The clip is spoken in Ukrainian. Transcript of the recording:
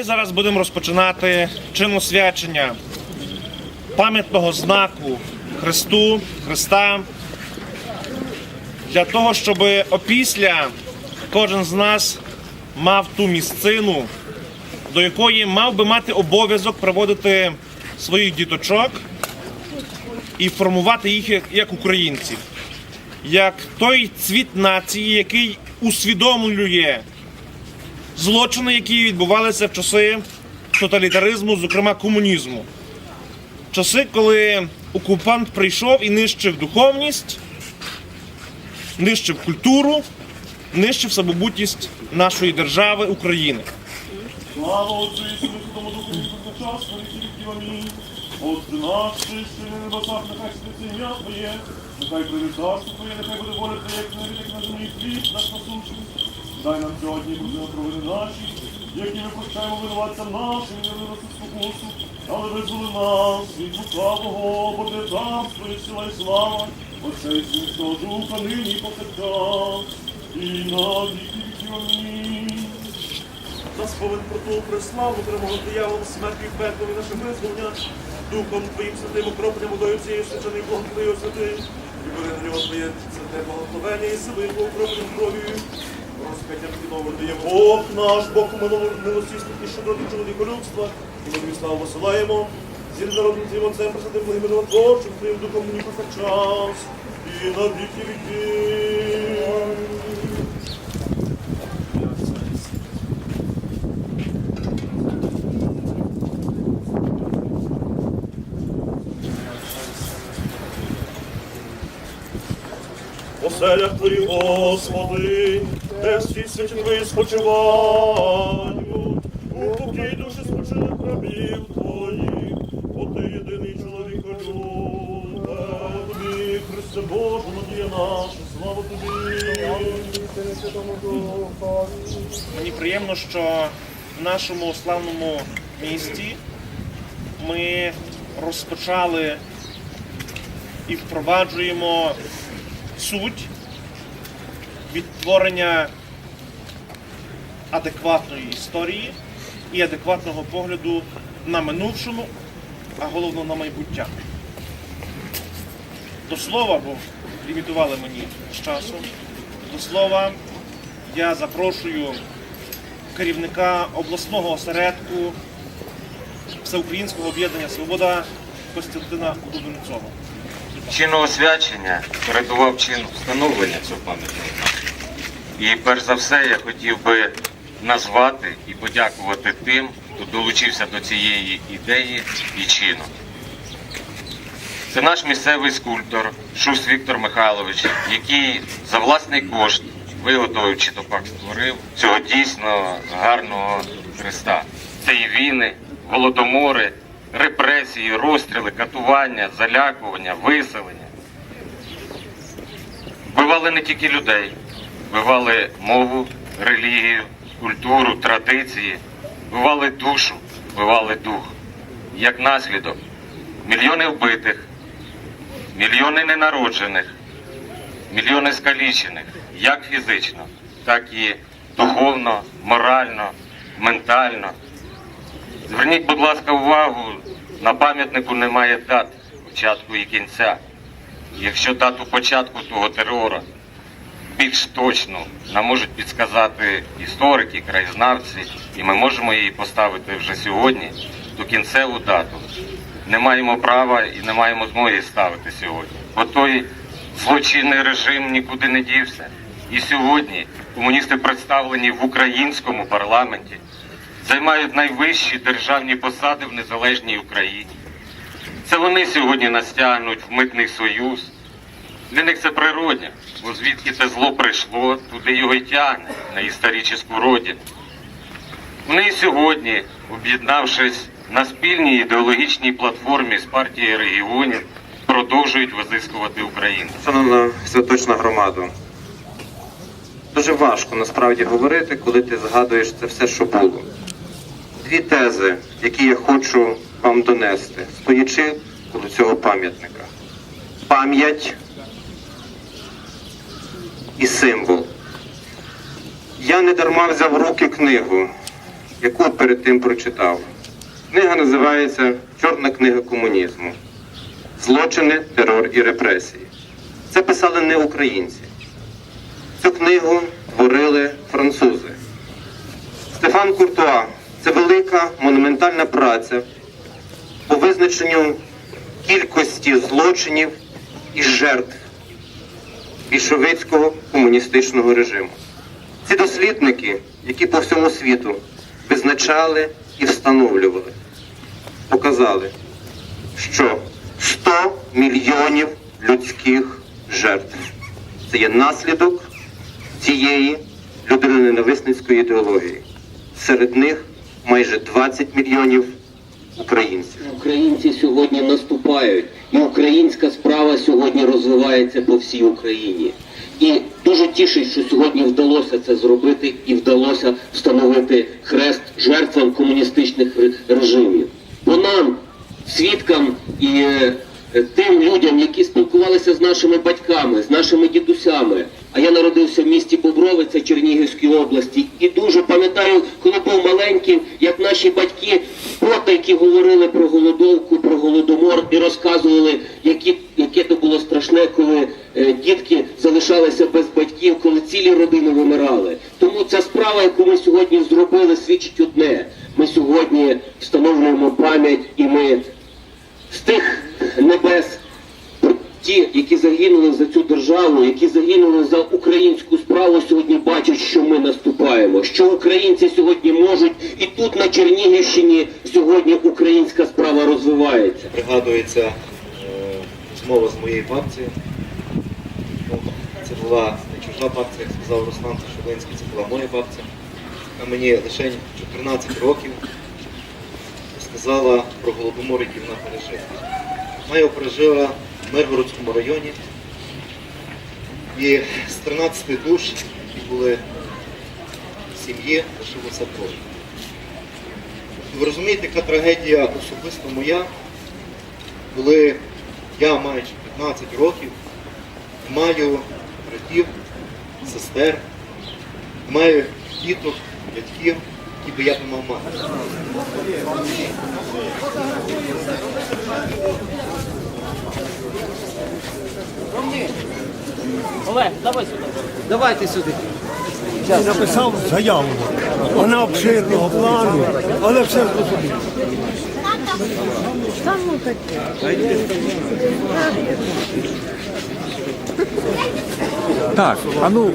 Далі зараз будемо розпочинати чин освячення пам'ятного знаку Христу, Христа, для того, щоб опісля кожен з нас мав ту місцину, до якої мав би мати обов'язок проводити своїх діточок і формувати їх як українців, як той цвіт нації, який усвідомлює злочини, які відбувалися в часи тоталітаризму, зокрема комунізму. Часи, коли окупант прийшов і нищив духовність, нищив культуру, нищив самобутність нашої держави України. Слава Отцю і Сину Святому Духу. Отче наш, що на небесах, нехай святиться ім'я Твоє, нехай прийде царство Твоє, нехай буде воля Твоя, як на небі, на землі, хліб наш насущний. Дай нам сьогодні будемо провини наші, які ми прощаємо винуватцям нашим, не виносить спокусу, але визволи нас від лукавого, бо Ти і сила і слава, Отця і Святого Духа, нині повсякчас, і на віки віків, амінь. Сповідь про ту преславу, перемогу дияволу, смерті і пекло і наше визволення, Духом Твоїм святим окроплення водою свячений Богом Твоєю святий, і бери на нього Твоє святе благословення і сили його окроплення кров'ю. Дає Бог наш, Бог у милості і щедроти чоловіка людства, і ми тобі славу посилаємо. Зі народним Отцем, Пресвятим Благим і Творчим, Твоїм Духом нині повсякчас, і на віки віків. Оселях Твої, Господи, де всі святі Твої спочивають, у покій душі спочиних рабів Твоїх, бо Ти єдиний чоловік Тобі, Христе Боже, надія наша, слава Тобі. Мені приємно, що в нашому славному місті ми розпочали і впроваджуємо суть відтворення адекватної історії і адекватного погляду на минувшому, а головно на майбуття. До слова, бо лімітували мені з часу. До слова, я запрошую керівника обласного осередку Всеукраїнського об'єднання Свобода Костянтина Дубенцова. Чин освячення передував чин встановлення цього пам'ятника. І перш за все я хотів би назвати і подякувати тим, хто долучився до цієї ідеї і чину. Це наш місцевий скульптор Шус Віктор Михайлович, який за власний кошт виготовив чи то пак створив цього дійсно гарного Христа. Це і війни, голодомори, репресії, розстріли, катування, залякування, виселення. Вбивали не тільки людей, вбивали мову, релігію, культуру, традиції, вбивали душу, вбивали дух. Як наслідок, мільйони вбитих, мільйони ненароджених, мільйони скалічених, як фізично, так і духовно, морально, ментально. Зверніть, будь ласка, увагу, на пам'ятнику немає дат початку і кінця. Якщо дату початку того терору більш точно нам можуть підсказати історики, краєзнавці, і ми можемо її поставити вже сьогодні, то кінцеву дату не маємо права і не маємо змоги ставити сьогодні. Бо той злочинний режим нікуди не дівся. І сьогодні комуністи представлені в українському парламенті, займають найвищі державні посади в незалежній Україні. Це вони сьогодні нас тягнуть в митний союз. Для них це природне, бо звідки це зло прийшло, туди його й тягне на історичну родину. Вони і сьогодні, об'єднавшись на спільній ідеологічній платформі з партією регіонів, продовжують визискувати Україну. Шановна святочна громада, дуже важко насправді говорити, коли ти згадуєш це все, що було. Дві тези, які я хочу вам донести, стоячи коло цього пам'ятника. Пам'ять і символ. Я не дарма взяв руки книгу яку перед тим прочитав. Книга називається Чорна книга комунізму. Злочини, терор і репресії. Це писали не українці. Цю книгу творили французи. Стефан Куртуа це велика монументальна праця по визначенню кількості злочинів і жертв більшовицького комуністичного режиму. Ці дослідники, які по всьому світу визначали і встановлювали, показали, що 100 мільйонів людських жертв це є наслідок цієї людиноненависницької ідеології. Серед них майже 20 мільйонів українців. Українці сьогодні наступають, і українська справа сьогодні розвивається по всій Україні. І дуже тішить, що сьогодні вдалося це зробити і вдалося встановити хрест жертвам комуністичних режимів. Бо нам, свідкам і е, тим людям, які спілкувалися з нашими батьками, з нашими дідусями. А я народився в місті Бобровиця Чернігівської області, і дуже пам'ятаю, коли був маленьким, як наші батьки потайки говорили про голодовку, про голодомор і розказували, які, яке то було страшне, коли е, дітки залишалися без батьків, коли цілі родини вимирали. Тому ця справа, яку ми сьогодні зробили, свідчить одне. Ми сьогодні встановлюємо пам'ять і ми з тих небес ті, які загинули за цю державу, які загинули за українську справу, сьогодні бачать, що ми наступаємо, що українці сьогодні можуть, і тут на Чернігівщині сьогодні українська справа розвивається. пригадується е, розмова з моєю бабцею. Ну, це була не чужа бабця, як сказав Руслан Шевлинський, це була моя бабця, яка мені лише 14 років сказала про голодомор, який вона пережила. Вона його пережила в Миргородському районі. І з 13 душ, які були в сім'ї, лишилося двоє. Ви розумієте, яка трагедія особисто моя, коли я маючи 15 років, маю братів, сестер, маю діток, батьків, які би я би мав мати. Олег, давай сюди. Давайте сюди. написав заяву. Вона обширного плану, але все зрозуміло. Так, а ну